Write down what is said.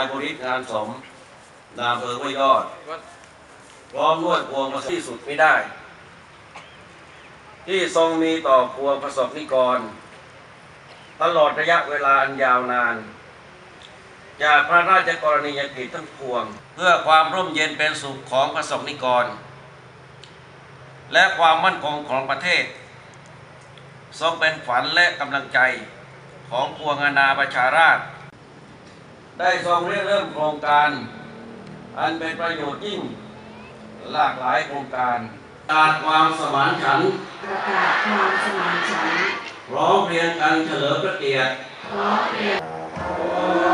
นายบริษงานสม นามเภอห้วยยอด พร้อมด้วยพวงประสบที่สุดไม่ได้ ที่ทรงมีต่อพวงประสบนิกร ตลอดระยะเวลาอันยาวนาน จากพระราชกรณียกิจทั้งพวง เพื่อความร่มเย็นเป็นสุขของประสบนิกร และความมั่นคงของประเทศ ทรงเป็นฝันและกำลังใจของพวงอาณาประชาราษฎร์ ได้ทรงเริ่มเริ่มโครงการ อันเป็นประโยชน์ยิ่งหลากหลายโครงการการความสมานฉันท์ประกาศความสมานฉันท์ร้องเพลงกันเฉลิมพระเกียรติ เพราะเรียน